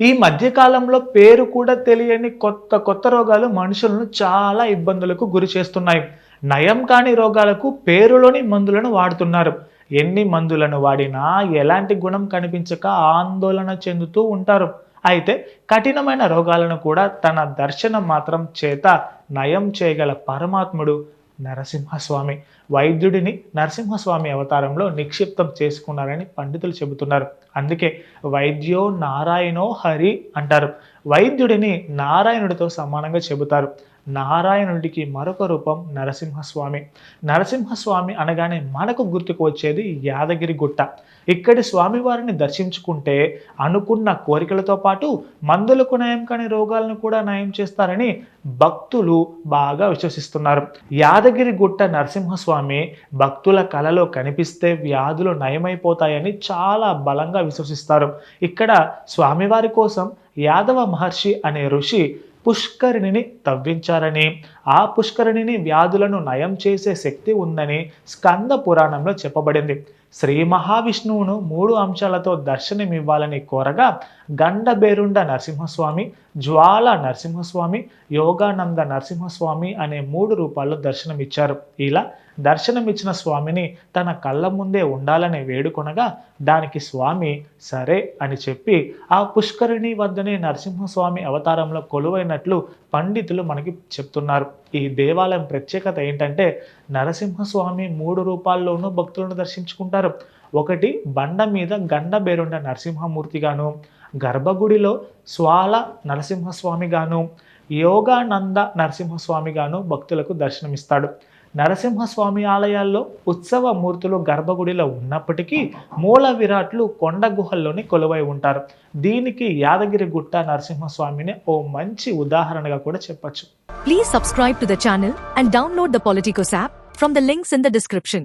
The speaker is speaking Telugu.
ఈ మధ్యకాలంలో పేరు కూడా తెలియని కొత్త కొత్త రోగాలు మనుషులను చాలా ఇబ్బందులకు గురి చేస్తున్నాయి. నయం కాని రోగాలకు పేరులోని మందులను వాడుతున్నారు. ఎన్ని మందులను వాడినా ఎలాంటి గుణం కనిపించక ఆందోళన చెందుతూ ఉంటారు. అయితే కఠినమైన రోగాలను కూడా తన దర్శనం మాత్రం చేత నయం చేయగల పరమాత్ముడు నరసింహస్వామి. వైద్యుడిని నరసింహస్వామి అవతారంలో నిక్షిప్తం చేసుకున్నారని పండితులు చెబుతున్నారు. అందుకే వైద్యో నారాయణో హరి అంటారు. వైద్యుడిని నారాయణుడితో సమానంగా చెబుతారు. నారాయణుడికి మరొక రూపం నరసింహస్వామి. నరసింహస్వామి అనగానే మనకు గుర్తుకు వచ్చేది యాదగిరి గుట్ట. ఇక్కడి స్వామివారిని దర్శించుకుంటే అనుకున్న కోరికలతో పాటు మందులకు నయం కాని రోగాలను కూడా నయం చేస్తారని భక్తులు బాగా విశ్వసిస్తున్నారు. యాదగిరి గుట్ట నరసింహస్వామి భక్తుల కలలో కనిపిస్తే వ్యాధులు నయమైపోతాయని చాలా బలంగా విశ్వసిస్తారు. ఇక్కడ స్వామివారి కోసం యాదవ మహర్షి అనే ఋషి పుష్కరిణిని తవ్వించారని ఆ పుష్కరిణిని వ్యాధులను నయం చేసే శక్తి ఉందని స్కంద పురాణంలో చెప్పబడింది. శ్రీ మహావిష్ణువును మూడు అంశాలతో దర్శనమివ్వాలని కోరగా గండబేరుండ నరసింహస్వామి జ్వాల నరసింహస్వామి యోగానంద నరసింహస్వామి అనే మూడు రూపాల్లో దర్శనమిచ్చారు. ఇలా దర్శనమిచ్చిన స్వామిని తన కళ్ళ ముందే ఉండాలని వేడుకొనగా దానికి స్వామి సరే అని చెప్పి ఆ పుష్కరిణి వద్దనే నరసింహస్వామి అవతారంలో కొలువైనట్లు పండితులు మనకి చెప్తున్నారు. ఈ దేవాలయం ప్రత్యేకత ఏంటంటే నరసింహస్వామి మూడు రూపాల్లోనూ భక్తులను దర్శించుకుంటారు. ఒకటి బండ మీద గండ బేరుండ నరసింహమూర్తిగాను గర్భగుడిలో స్వాల నరసింహస్వామిగాను యోగానంద నరసింహస్వామిగాను భక్తులకు దర్శనమిస్తాడు. నరసింహస్వామి ఆలయాల్లో ఉత్సవ మూర్తులు గర్భగుడిలో ఉన్నప్పటికీ మూల విరాట్లు కొండ గుహల్లోని కొలువై ఉంటారు. దీనికి యాదగిరి గుట్ట నరసింహస్వామిని ఓ మంచి ఉదాహరణగా కూడా చెప్పచ్చు. Please subscribe to the channel and download the Politicos app from the links in the description